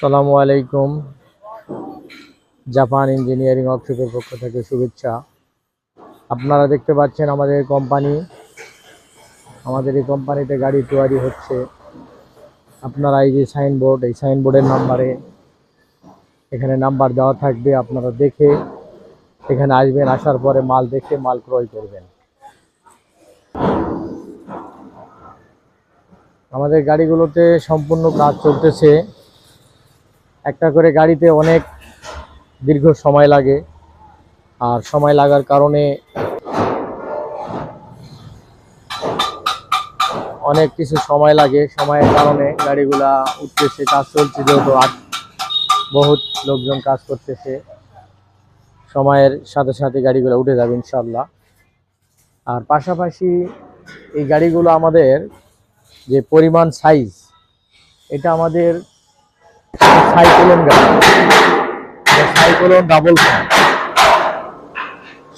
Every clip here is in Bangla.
সালামু আলাইকুম। জাপান ইঞ্জিনিয়ারিং ওয়ার্কশপের পক্ষ থেকে শুভেচ্ছা। আপনারা দেখতে পাচ্ছেন আমাদের কোম্পানি। আমাদের এই কোম্পানিতে গাড়ি তৈরি হচ্ছে। আপনারা এই যে সাইনবোর্ড, এই সাইনবোর্ডের নাম্বারে এখানে নাম্বার দেওয়া থাকবে, আপনারা দেখে এখানে আসবেন, আসার পরে মাল দেখে মাল ক্রয় করবেন। আমাদের গাড়িগুলোতে সম্পূর্ণ কাজ চলতেছে। একটা করে গাড়িতে অনেক দীর্ঘ সময় লাগে। আর সময় লাগার কারণে অনেক কিছু সময় লাগে। সময়ের কারণে গাড়িগুলা উঠতেছে, কাজ চলছে যেহেতু আর বহুত লোকজন কাজ করতেছে। সময়ের সাথে সাথে গাড়িগুলো উঠে যাবে ইনশাল্লাহ আর পাশাপাশি এই গাড়িগুলো আমাদের যে পরিমাণ সাইজ এটা আমাদের সাইক্লোন গাড়ি সাইক্লোন ডাবল ফ্যান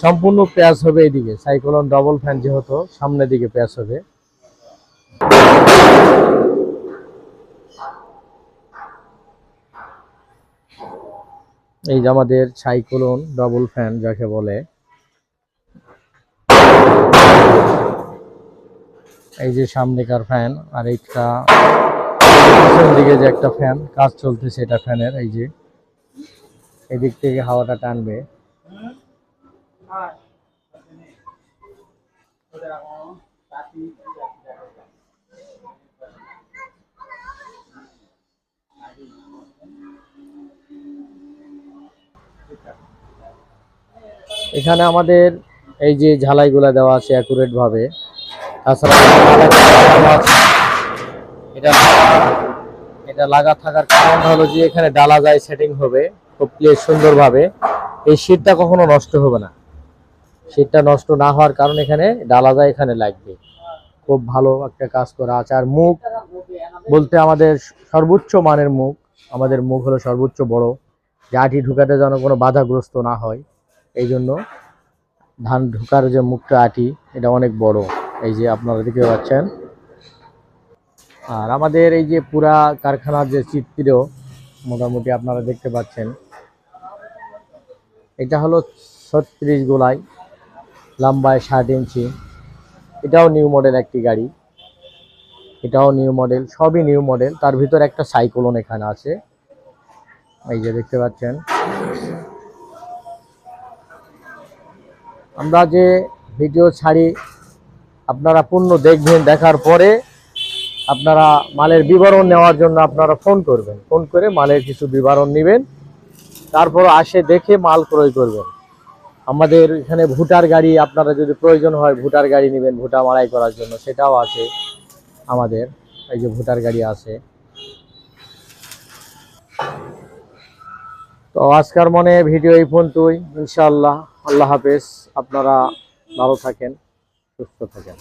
সম্পূর্ণ প্যাচ হবে এদিকে সাইক্লোন ডাবল ফ্যান যেহেতু, সামনের দিকে প্যাচ হবে। এই যে আমাদের সাইক্লোন ডাবল ফ্যান যাকে বলে। এই যে সামনেকার ফ্যান আর এইটা দিকে যে একটা ফ্যান, কাজ চলতেছে এটা ফ্যানের, এই যে এদিক থেকে হাওয়াটা টানবে এখানে আমাদের এই যে ঝালাইগুলা দেওয়া আছে অ্যাকুরেট ভাবে তাছাড়া। এটা এটা লাগা থাকার কারণ হলো যে এখানে ডালা যায় সেটিং হবে খুব ক্লিয়ার সুন্দরভাবে। এই শীটটা কখনো নষ্ট হবে না। শীটটা নষ্ট না হওয়ার কারণ এখানে ডালা যায় এখানে লাগবে। খুব ভালো একটা কাজ করা আছে। আর মুখ বলতে আমাদের সর্বোচ্চ মানের মুখ, আমাদের মুখ হলো সর্বোচ্চ বড়। যে আটি ঢুকাতে যেন কোনো বাধাগ্রস্ত না হয় এই জন্য ধান ঢুকার যে মুখটা আটি, এটা অনেক বড়। এই যে আপনারা দেখতে পাচ্ছেন আর আমাদের এই যে পুরা কারখানার যে চিত্র মোটামুটি আপনারা দেখতে পাচ্ছেন, এটা হলো ছত্রিশ গোলাই, লম্বায় ষাট ইঞ্চি। এটাও নিউ মডেল একটি গাড়ি। এটাও নিউ মডেল, সবই নিউ মডেল। তার ভিতর একটা সাইক্লোন এখানে আছে। এই যে দেখতে পাচ্ছেন। আমরা যে ভিডিও ছাড়ি, আপনারা পূর্ণ দেখবেন, দেখার পরে আপনারা মালের বিবরণ নেওয়ার জন্য আপনারা ফোন করবেন। ফোন করে মালের কিছু বিবরণ নেবেন। তারপর আসে দেখে মাল ক্রয় করবেন। আমাদের এখানে ভুটার গাড়ি আপনারা যদি প্রয়োজন হয় ভুটার গাড়ি নেবেন, ভুটা মারাই করার জন্য, সেটাও আছে আমাদের। এই যে ভুটার গাড়ি আছে। তো আজকার মনে ভিডিও এই পর্যন্তই। ইনশাআল্লাহ, আল্লাহ হাফেজ। আপনারা ভালো থাকেন, সুস্থ থাকেন।